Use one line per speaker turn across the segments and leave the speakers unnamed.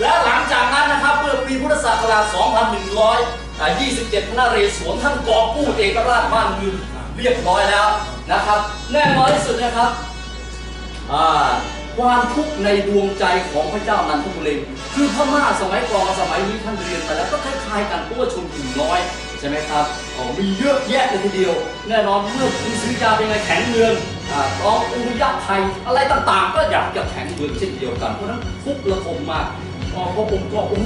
และหลังจากนั้นนะครับเมื่อปีพุทธศักราช 2127พระนเรศวรท่านกอกู้เอกราชบ้านเมืองเรียบร้อยแล้วนะครับ แน่นอนที่สุดนะครับความทุกข์ในดวงใจของพระเจ้านันทบุรีคือพม่าสมัยก่อนกับสมัยนี้ท่านเรียนไปแล้วก็คล้ายๆกันเพราะว่าชนกลุ่มน้อยใช่ไหมครับมีเยอะแยะเลยทีเดียว แน่นอนเมื่อคุณซื้อยาเป็นไงแข็งเมืองอ่า กองอุรุยะไทยอะไรต่างๆ ก็อยากจะแข็งเมืองเช่นเดียวกัน เพราะนั้นทุกระทมมากอ๋อพราะผมก็โอ้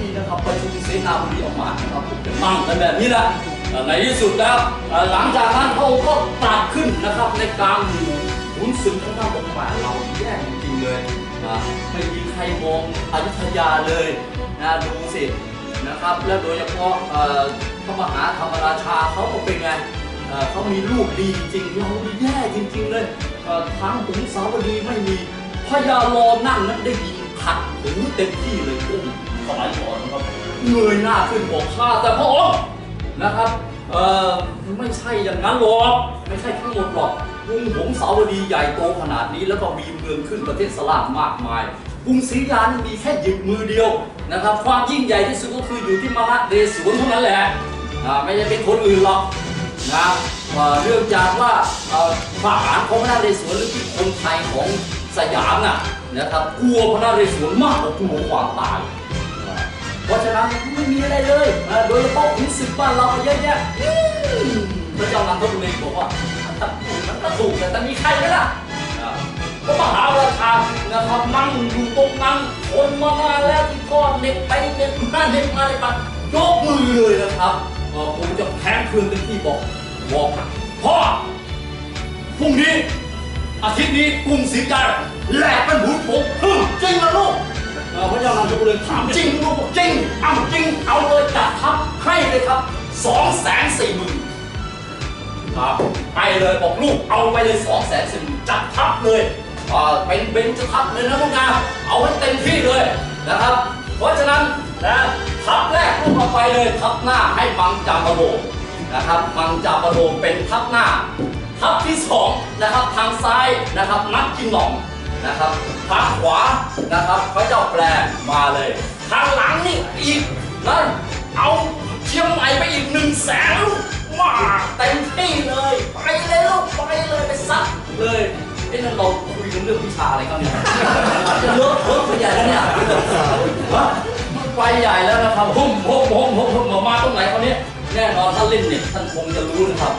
ยนะครับไประชุมเสนาบดีออกมานะครับผมจะนั่งกันแบบนี้แหละในที่สุดแล้วหลังจากนั้นพระองค์ก็ตรัสขึ้นนะครับในกลางหมู่ขุนศึกทั้งหน้าบอกว่าเราแย่จริงๆเลยนะไม่มีใครมองอยุธยาเลยนะดูสินะครับ แล้วโดยเฉพาะพระมหาธรรมราชาเขาก็เป็นไง เอ่อเขามีลูกดีจริงเราแย่จริง ๆ เลยเอ่อทั้งขุนสาวดีไม่มีพญารอนั่งนั้นได้ยินขัดหูเต็มที่เลยอุ้มสมัยก่อนนะครับเงยหน้าขึ้นบอกข้าแต่พระองค์นะครับเอ่อไม่ใช่อย่างนั้นหรอกไม่ใช่ทั้งหมดหรอกกรุงหงสาวดีใหญ่โตขนาดนี้แล้วก็มีเมืองขึ้นประเทศสลามมากมายกรุงศรีอยุธยานี่มีแค่หยิบมือเดียวนะครับ ความยิ่งใหญ่ที่สุดก็คืออยู่ที่มหาเดชวนเท่านั้นแหละอ่าไม่ใช่เป็นคนอื่นหรอก นะเรื่องจากว่าเอ่อทหารของพระนเรศวรหรือที่คนไทยของสยามน่ะนะครับกลัวพระนเรศวรมากกว่ากลัวความตายเพราะฉะนั้นไม่มีอะไรเลยโดยเฉพาะขุนศึกบ้านเราเยอะแยะพระเจ้านันทบุรีบอกว่าถ้าถูกมันก็ถูกแต่จะมีใครไหมล่ะก็มหาราชานะครับนั่งอยู่ตรงนั้นคนมานาแล้วที่ก้อนเน็ตไปเน็ตมาเน็ตมาเลยปัดยกมือเลยนะครับผมจะแพ้คืนเต็มที่บอก บอกพ่อพรุ่งนี้ อาทิตย์นี้กรุงศรีอยุธยาแหลกเป็นหุนผมฮึมจริงนะลูกเอ่อพระเจ้านันทบุรีถามจริงลูกบอกจริงเอาจริงเอาเลยจัดทัพให้เลยครับสองแสนสี่หมื่นครับไปเลยบอกลูกเอาไปเลยสองแสนสี่หมื่นจัดทัพเลยอ่าเป็นเบญจทัพเลยนะลูกนะเอาให้เต็มที่เลยนะครับ เพราะฉะนั้นนะทัพแรกลูกเอาไปเลยทัพหน้าให้มังจามโร นะครับมังจามโรเป็นทัพหน้า ทัพที่สองนะครับทางซ้ายนะครับนักกินหนองนะครับทางขวานะครับพระเจ้าแปลมาเลยทางหลังนี่อีกนะเอาเชียงใหม่ไปอีกหนึ่งแสนลูกมาเต็มที่เลยไปเลยลูกไปเลยไปซัดเลยเอ้นั่นเราคุยกันเรื่องวิชาอะไรกันเนี่ยจะเลิกเลิกไปใหญ่แล้วเนี่ยไปใหญ่แล้วนะครับหุ่มหุ่มหุ่มหุ่มหุ่มมาตรงไหนคราวนี้ แน่นอนถ้าเล่นเนี่ยท่านคงจะรู้นะครับ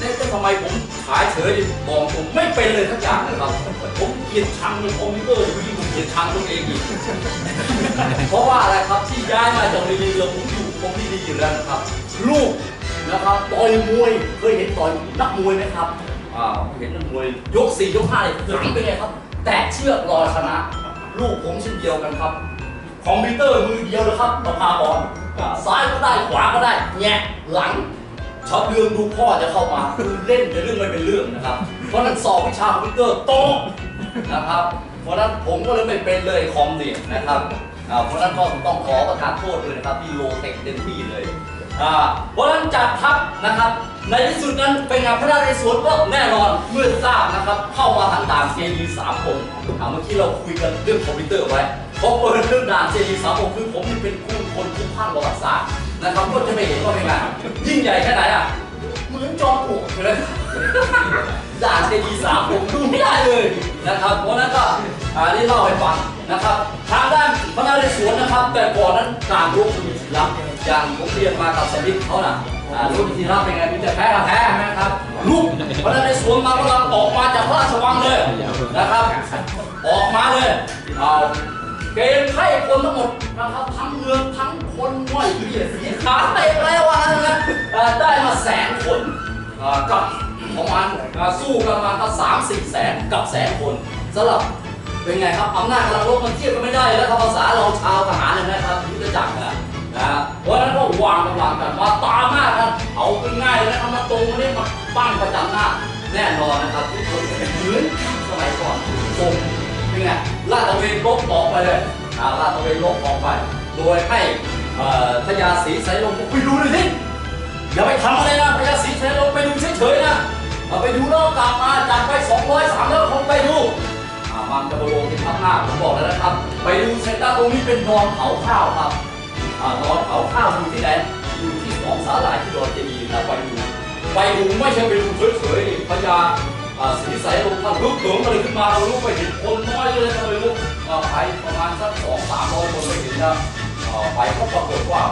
นี่ทำไมผมขายเฉยบอกผมไม่เป็นเลยทักอย่างนะครับผมเกลียดชังในคอมพิวเตอร์อยู่ที่ผมเกลียดชังตัวเองอีกเพราะว่าอะไรครับที่ย้ายมาจากรีเรือผมอยู่ผมที่ดีอยู่แล้วนะครับ ลูกนะครับต่อยมวยเคยเห็นต่อยนักมวยไหมครับอ่าเห็นนักมวยยกสี่ยกห้าเลยหลังเป็นไงครับ แตะเชือกรอชนะ ลูกผมเช่นเดียวกันครับ คอมพิวเตอร์มือเดียวนะครับประภาพรอ่า ซ้ายก็ได้ขวาก็ได้แงะหลังชอบเรื่องดูพ่อจะเข้ามาคือเล่นแต่เรื่องไม่เป็นเรื่องนะครับ เพราะนั้นสอบวิชาคอมพิวเตอร์โตกนะครับ เพราะนั้นผมก็เลยไม่เป็นเลยคอมเนี่ยนะครับอ่าเพราะนั้นก็ต้องขอประทานโทษด้วยนะครับที่โลเทคเต็มที่เลยอ่าเพราะนั้นจัดทัพนะครับ ในที่สุดนั้นเป็นงานพระนเรศวรก็แน่นอนเมื่อทราบนะครับ เข้ามาทางด่านเจดีสามองค์อ่าเมื่อกี้เราคุยกันเรื่องคอมพิวเตอร์ไว้ พอเปิดเรื่องด่านเจดีสามองค์คือผมนี่เป็นคู่คนคู่ข้างประวัติศาสตร์นะครับก็จะไม่เห็นว่าเป็นไงยิ่งใหญ่แค่ไหนอะเหมือนจอมปลวกเลยด่านเจดีสามผมดูไม่ได้เลยนะครับเพราะนั้นก็อ่านี่เล่าให้ฟังนะครับทางด้านพระนเรศวรนะครับ แต่ก่อนนั้นการรบมีทีรับอย่างผมเรียนมากับสมิทเขาน่ะอ่ารบมีทีรับเป็นไงมีแต่แพ้กับแพ้นะครับลูกพระนเรศวรมากำลังออกมาจากพระราชวังเลยนะครับ ออกมาเลยเอา เกณฑ์ไข้คนทั้งหมดนะครับทั้งเมืองทั้งคนไหวเหี้ยสีขาเตะแล้วางนะได้มาแสนคนกับประมาณสู้กันมาก็สามสี่แสนกับแสนคนสำหรับเป็นไงครับอำนาจกำลังลบมันเทียบกันไม่ได้แล้วครับภาษาเราชาวทหารเลยนะครับยุทธจักรนะนะเพราะฉะนั้นก็วางกำลังกันมาตามหน้ากันเอาง่ายๆเลยนะครับมาตรงมาเนี่ยมาปั้งประจันหน้าแน่นอนนะครับทุกคนเหมือนสมัยก่อนทรงเป็ นไงลาดตระเวนลบออกไปเลยอ่าลาดตระเวนลบออกไป โดยให้เอ่อพญาศรีสายลมไปดูเลยสิอย่าไปทำอะไรนะพญาศรีสายลมไปดูเฉยๆนะเอาไปดูแล้วกลับมาจากไป200 300คนไปดูอ่ามันจะบโลที่ทับหน้าผมบอกแล้วนะครับ ไปดูเสร็จแล้วตรงนี้เป็นนอนเผาข้าวครับอ่านอนเผาข้าวอยู่ที่ไหนอยู่ที่สองสาหร่ายที่ดอนเจดีย์นะไปดูไปดูไม่ใช่ไปดูเฉยๆพญา สีใสลงท่านลุกเถิงอะไรขึ้นมาเรารู้ไปเห็นคนน้อยเลยก็เลยลุกอ่าไปประมาณสักสองสามร้อยคนไม่เห็นนะอ่าไปก็ปรากฏว่า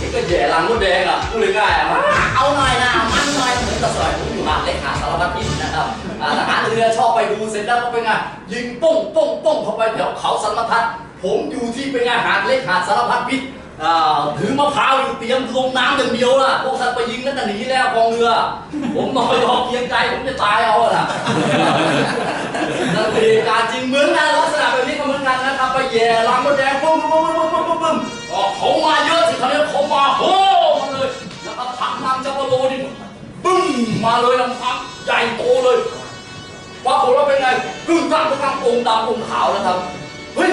นี่ก็แย่รังมดแดงอะพูดง่ายๆอะเอาหน่อยนะมันหน่อยเหมือนกับสมัยผมอยู่หาดเล็กหาสารพัดพิษนะครับทหารเรือชอบไปดูเสร็จแล้วก็เป็นไงยิงป้งป้งป้งเข้าไปแถวเขาสันมทัดผมอยู่ที่เป็นไงหาดเล็กหาสารพัดพิษ ถือมะพร้าวอยู่เตรียมลงน้ำอย่างเดียวล่ะ พวกท่านไปยิงนั่นหนีแล้วกองเรือ ผมนอนรอเพียงใจผมจะตายเอาล่ะนั่นเป็นการณ์จริงเหมือนกันลักษณะแบบนี้ก็เหมือนกันนะครับไปแย่รังมดแดงปุ้มปุ้มปุ้มปุ้มปุ้มปุ้มอ๋อเขามาเยอะสิคราวนี้เขามาโหมาเลยนะครับถังน้ำจัปโลนี่ปึ้งมาเลยลำพังใหญ่โตเลยปรากฏว่าเป็นไงกึ่งกลางกึ่งกลางองค์ดำองค์ขาวนะครับเฮ้ย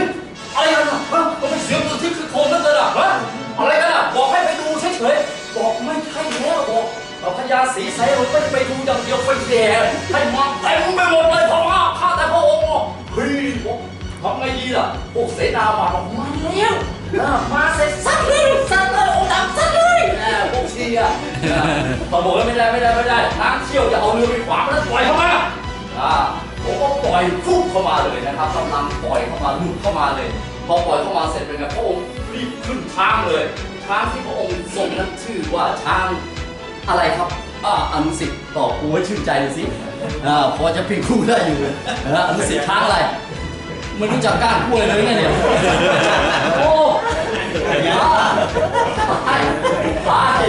อะไรกันอะฮะมันเป็นเสียงตัวที่ โคมนั่นเลยอะฮะอะไรกันอะบอกให้ไปดูเฉยๆบอกไม่ใช่แล้วบอกเอาพญาศรีไสเราไม่ไปดูอย่างเดียวไปแย่ให้มาเต็มไปหมดเลยท้องอ้าข้าแต่พระองค์อะเฮ้ยบอกทำไงดีล่ะพวกเสนามาบอกมาแล้วอะมาเสร็จสักเลยสักเลยองค์ดำสักเลยอะพวกเชียร์อะพอบอกว่าไม่ได้ไม่ได้ไม่ได้ทางเชี่ยวจะเอาเรือไปขวางแล้วปล่อยเข้ามาอ่าผมก็ปล่อยฟุบเข้ามาเลยนะครับกำลังปล่อยเข้ามาหลุดเข้ามาเลย พอปล่อยเข้ามาเสร็จเป็นไงพระองค์ รีบขึ้นช้างเลยช้างที่พระองค์ทรงนั้นชื่อว่าช้างอะไรครับอ่าอนุสิทธิ์ตอบกูให้ชื่นใจเลยสิอ่าพอจะพิงคู่ได้อยู่อ่าอนุสิทธิ์ช้างอะไรไม่รู้จักก้านกล้วยเลยไงเนี่ยโอ้ยาตายาย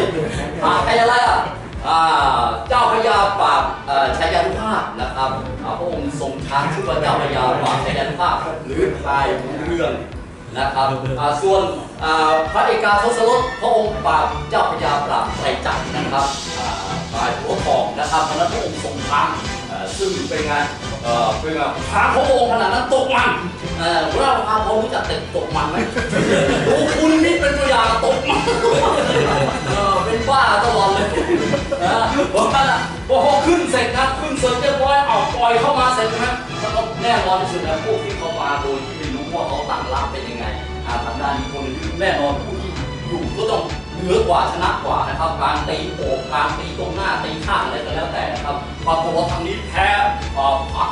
ตายใครอะไรอะอ่าเจ้าพญาปราบชัยยานุภาพนะครับพระองค์ทรงช้างชื่อว่าเจ้าพญาปราบชัยยานุภาพหรือพาย นะครับอ่าส่วนอ่าพระเอกาทศรถพระองค์ปราบเจ้าพญาปราบไตรจักรนะครับอ่าปลายหัวทองนะครับเพราะฉะนั้นพระองค์ทรงช้างเอ่อซึ่งเป็นไงเอ่อเป็นไงช้างพระองค์ขนาดนั้นตกมันเอ่อเราพาพอรู้จักเต็ตกมันไหมดูคุณนี่เป็นตัวอย่างตกมันเออเป็นบ้าตลอดเลยนะเพราะฉะนั้นอะพอขึ้นเสร็จนะขึ้นเสร็จเรียบร้อยเอาปล่อยเข้ามาเสร็จนะแล้วก็แน่นอนที่สุดนะพวกที่เข้ามาโดยที่ไม่รู้ว่าเขาตั้งรับเป็นยังไงอ่าทาง ดานีคนอื่นแน่นอนผู้ที่อยู่ก็ต้องเหนือกว่าชนะกว่านะครับ การตีโอบการตีตรงหน้าตีข้างอะไรก็แล้วแต่นะครับปรากฏว่าทางนี้แพ้เอ่อพัก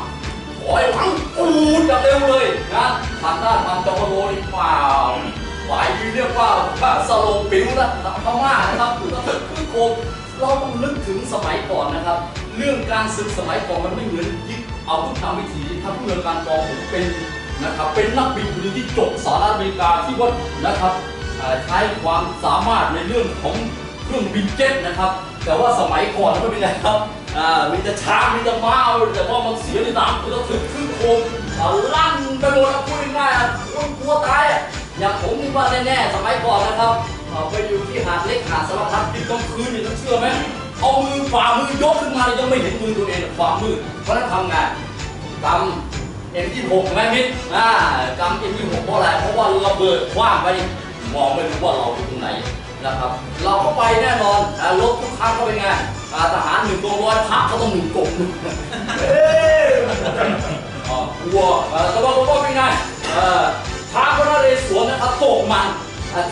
ถอยหลังปูดอย่างเร็วเลยนะทางด้านทางจอมโลนี่เปล่าหมายที่เรียกว่าพระสโลงปิวนะพม่านะครับคือคือโคมเราต้องนึกถึงสมัยก่อนนะครับ เรื่องการศึกสมัยก่อนมันไม่เหมือนยึดเอาทุกทางวิถีถ้าเพื่อการกองผมเป็น นะครับเป็นนักบินคนหนึ่งที่จบสหรัฐอเมริกาที่ว่านะครับใช้ความสามารถในเรื่องของเครื่องบินเจ็ตนะครับ แต่ว่าสมัยก่อนไม่เป็นไรครับมีแต่ช้างมีแต่ม้าแต่ว่ามันเสียในน้ำคือต้องถึงขึ้นโคมลั่นไปหมดแล้วพูดง่ายๆอะคนกลัวตายอะอย่างผมนี่ว่าแน่ๆสมัยก่อนนะครับไปอยู่ที่หาดเล็กหาดสารพัดดิบกลางคืนเนี่ยต้องเชื่อไหมเอามือฝ่ามือยกขึ้นมายังไม่เห็นมือตัวเองฝ่ามือเพราะนั้นทำไงกำ เอ็มยี่หกไหมมิตรอ่ากำเอ็มยี่หกเพราะอะไร เพราะว่าระเบิดคว้างไปมองไม่รู้ว่าเราอยู่ตรงไหนนะครับ เราเข้าไปแน่นอนรถทุกครั้งก็เป็นไงทหารหนึ่งตัวร้อยพระก็ต้องหนึ่งกบเอ้ยอ่ากลัวอ่าแล้วก็ก็เป็นไงเอ่อช้างพระนเรศวรนะครับตกมัน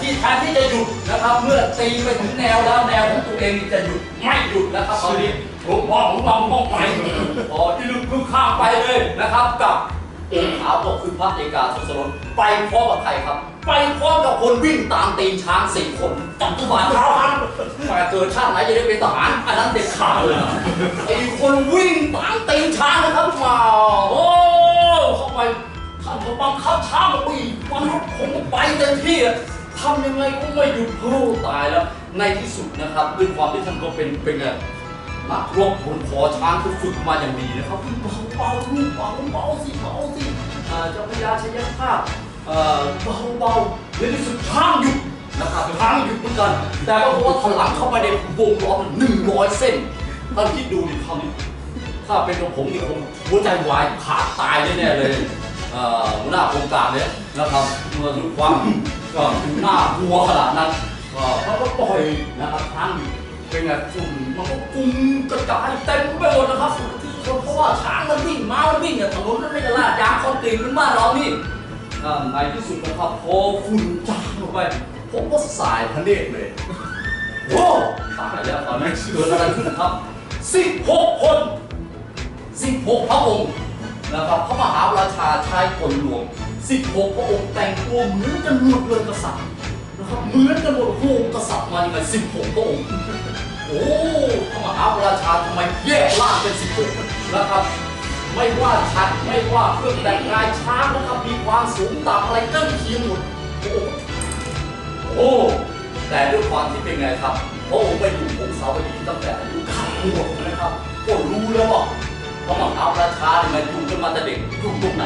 ที่แทนที่จะหยุดนะครับ เมื่อตีไปถึงแนวแล้วแนวของตัวเองจะหยุดไม่หยุดนะครับตอนนี้ ผมมอผมมองมองไปอ๋อที่ลึกคือข้ามไปเลยนะครับ กับองค์ขาวก็คือพระเอกาทศรถไปพร้อมกับใครครับ ไปพร้อมกับคนวิ่งตามตีนช้างสี่คนจับตุบาเท้าหันแต่เกิดชาติไหนจะได้เป็นทหารอันนั้นเด็ดขาดเลยไอ้คนวิ่งตามตีนช้างนะครับมาโอ้เข้าไปท่านก็บังคับช้างปีมันผมก็ไปเต็มที่ทำยังไงก็ไม่หยุดโอ้ตายแล้ว ในที่สุดนะครับด้วยความที่ท่านก็เป็นเป็นไง นักรบผลขอช้างคือฝึกมาอย่างดีนะครับเบาเบาลูกเบาเบาสิเบาสิเจ้าพญาชัยภาพเบาเบาๆในที่สุดช้างหยุดนะครับช้างหยุดเหมือนกัน แต่ก็เพราะว่าถลังเข้าไปในวงล้อมหนึ่งร้อยเส้นท่านคิดดูดิคราวนี้ถ้าเป็นของผมนี่คงหัวใจวายขาดตายแน่ๆเลยหัวหน้าโครงการเนี่ยนะครับเมื่อรู้ความก็น่ากลัวขนาดนั้นก็เขาก็ปล่อยนะครับทางอยู่ เป็นไงฝุ่นมันก็ฟุ้งกระจายเต็มไปหมดนะครับเพราะว่าช้างมันวิ่งม้ามันวิ่งเนี่ยถนนมันไม่ได้ลาดยางคอนกรีตเหมือนบ้านเรานี่อ่าในที่สุดนะครับพอฝุ่นจางลงไปผมก็สายทะเลเลยโอ้ตายแล้วตอนนี้เกิดอะไรขึ้นครับ16 คน 16 พระองค์นะครับพระมหาราชาชายคนหลวง 16 พระองค์แต่งตัวเหมือนกันหมดเลยกษัตริย์นะครับเหมือนกันหมดโอ้โหกษัตริย์มายังไง16 พระองค์ โอ้พระมหาราชาทำไมแยกล่างเป็น16นะครับ ไม่ว่าชัดไม่ว่าเครื่องแต่งกายช้างนะครับ มีความสูงต่ำอะไรใกล้เคียงหมดโอ้โหโอ้แต่ด้วยความที่เป็นไงครับพระองค์ไปอยู่องศาวดีตั้งแต่อายุเก้าขวบนะครับก็รู้แล้วว่าพระมหาราชาเนี่ยมันอยู่กันมาแต่เด็กอยู่ตรงไหน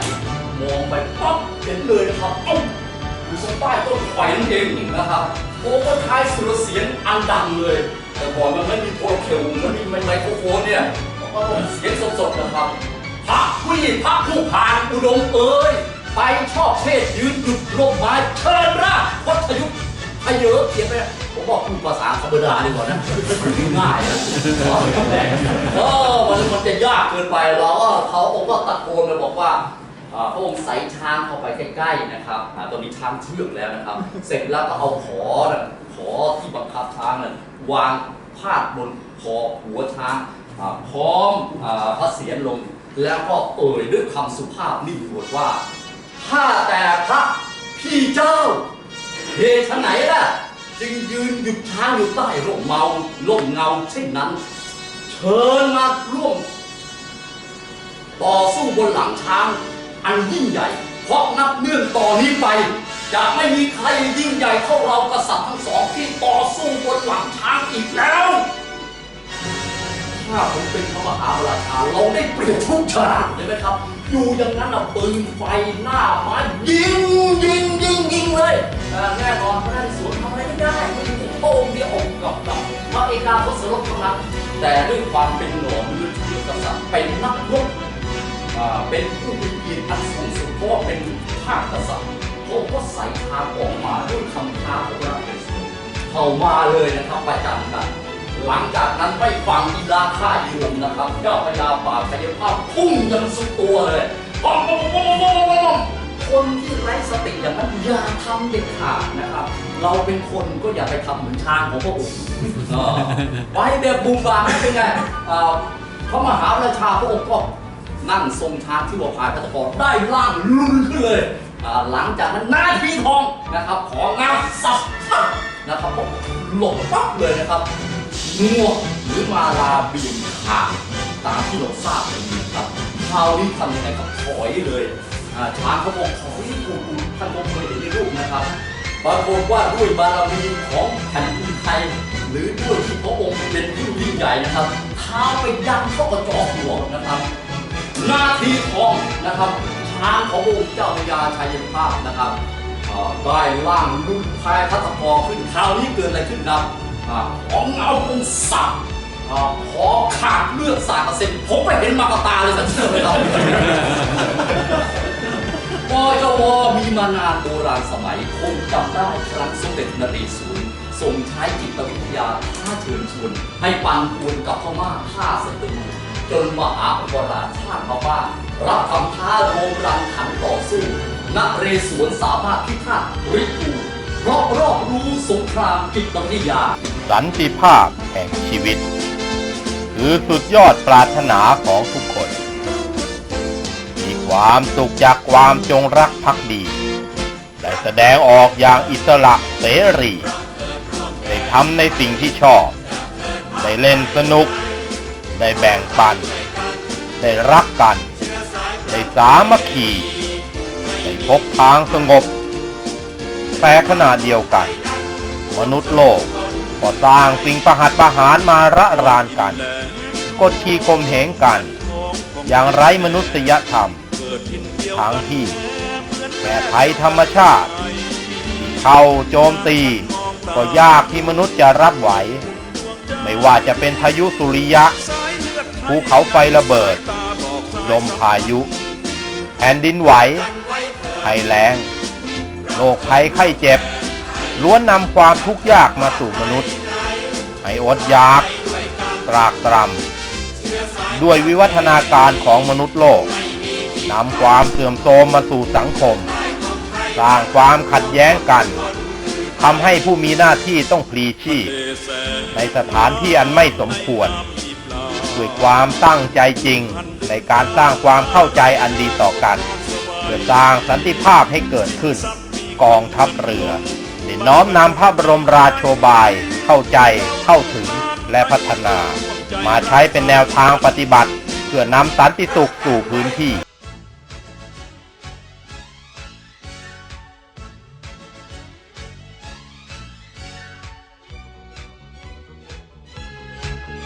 มองไปปั๊บเห็นเลยนะครับเอ้าอยู่ตรงใต้ต้นไผ่นั่นเองนะครับโอ้ก็ทายสุรเสียงอันดังเลย แต่ก่อนมันไม่มีโทรเคลมันไม่มีไมโครโฟนเนี่ยก็ต้องเสียงสดๆนะครับพระวีพระผู้ผ่านอุดมเอ่ยไปชอบเทศยืนหยุดลมไม้เชิญราชวัฒยุทธให้เยอะเขียนไปผมบอกพูดภาษาธรรมดาดีกว่านะมันง่ายนะเออมันมันจะยากเกินไปเราก็เขาองค์ก็ตะโกนมาบอกว่าพระองค์ใส่ช้างเข้าไปใกล้ๆนะครับตอนนี้ช้างเชือกแล้วนะครับ เสร็จแล้วก็เอาขอนะ ขอที่บังคับช้างนั้นวางพาดบนคอหัวช้างพร้อมพระเศียรลง แล้วก็เอ่ยด้วยคำสุภาพนิ่มนวลว่าถ้าแต่พระพี่เจ้าเหตุไหนล่ะ จึงยืนหยุดช้างอยู่ใต้ร่มเมาร่มเงาเช่นนั้น เชิญมาร่วมต่อสู้บนหลังช้าง อันยิ่งใหญ่ เพราะนับเนื่องต่อนนี้ไป จะไม่มีใครยิ่งใหญ่เท่าเรากษัตริย์ทั้งสองที่ต่อสู้บนหลังช้างอีกแล้ว ถ้าผมเป็นพระมหาราชาเราได้เปรียบทุกฉากเลยไหมครับ อยู่อย่างนั้นอะปืนไฟหน้าไม้ยิงยิงยิงยิงเลยอ่าแน่นอนพระนเรศวรทำอะไรไม่ได้ไม่ได้พระองค์เดียวองค์กับกับพระเอกาทศรถเท่านั้นแต่ด้วยความเป็นหนอมเลือดเชื้อกษัตริย์เป็นนักรบเป็นผู้มีเกียรติอันสูงสุดเพราะว่าเป็นภาคกษัตริย์ พระองค์ก็ใส่ทางออกมาด้วยคำท้าของพระนเรศวรเข้ามาเลยนะครับประจันกันหลังจากนั้นไม่ฟังอีลาค่าอีลมนะครับเจ้าพญาป่าพยาภาพพุ่งยันสุดตัวเลยป้องป้องป้องป้องป้องคนที่ไร้สติอย่างนั้นอย่าทำเด็ดขาดนะครับ เราเป็นคนก็อย่าไปทำเหมือนช้างของพระองค์เออไว้แบบบูมบามเป็นไงอ่าพระมหาราชาพระองค์ก็นั่งทรงช้างที่ว่าพายพัตกรได้ร่างลุนขึ้นเลย อ่าหลังจากนั้นหน้าทีทองนะครับ ของงามสับทับนะครับผมหลบปั๊บเลยนะครับงัวหรือมาลาบินขาดตามที่เราทราบกันดีครับคราวนี้ทำยังไงครับถอยเลยอ่าช้างเขาบอกถอยถูกท่านคงเคยเห็นในรูปนะครับปรากฏว่าด้วยบารมีของแผ่นดินไทยหรือด้วยที่พระองค์เป็นผู้ยิ่งใหญ่นะครับเท้าไปยันเข้ากระจอกหัวนะครับ หน้าที่ของนะครับางขององค์เจ้าพระยาชัยภาพนะครับได้ล่างลุกพายพัตกรขึ้นคราวนี้เกิดอะไรขึ้นครับของเงาเป็นสับขอขาดเลือดสาดกระเซ็นผมไปเห็นมากตาเลยสันเชื่อไหมครับปจวมีมานานโบราณสมัยคงจำได้ครั้งสมเด็จนเรศวรทรงใช้จิตวิทยาท่าเชิญชวนให้ปันปวนกับพม่าฆ่าศัตรูจนมหาอุปราชชาติพม่า รับคำท้าโรมรันขันต่อสู้นเรศวรสามารถพิฆาตริกูเพราะรอบรู้สงครามจิตวิทยา
สันติภาพแห่งชีวิต คือสุดยอดปรารถนาของทุกคน มีความสุขจากความจงรักภักดีได้แสดงออกอย่างอิสระเสรีได้ทำในสิ่งที่ชอบ ได้เล่นสนุก ได้แบ่งปัน ได้รักกัน ได้สามัคคีได้พบทางสงบ แต่ขณะเดียวกัน มนุษย์โลกก็สร้างสิ่งประหัตประหารมาระรานกัน กดขี่ข่มเหงกัน อย่างไร้มนุษยธรรมทั้งที่แก่ภัยธรรมชาติ เข้าโจมตี ก็ยากที่มนุษย์จะรับไหว ไม่ว่าจะเป็นพายุสุริยะภูเขาไฟระเบิด ลมพายุ ผ่นดินไหวภัยแล้งโรคภัยไข้เจ็บ ล้วนนำความทุกข์ยากมาสู่มนุษย์ ให้อดอยาก ตรากตรำด้วยวิวัฒนาการของมนุษย์โลกนำความเสื่อมโทรมมาสู่สังคม สร้างความขัดแย้งกันทำให้ผู้มีหน้าที่ต้องพลีชีพในสถานที่อันไม่สมควร ด้วยความตั้งใจจริง ในการสร้างความเข้าใจอันดีต่อกันเพื่อสร้างสันติภาพให้เกิดขึ้น กองทัพเรือได้น้อมนำพระบรมราโชบาย เข้าใจเข้าถึงและพัฒนา มาใช้เป็นแนวทางปฏิบัติ เพื่อนำสันติสุขสู่พื้นที่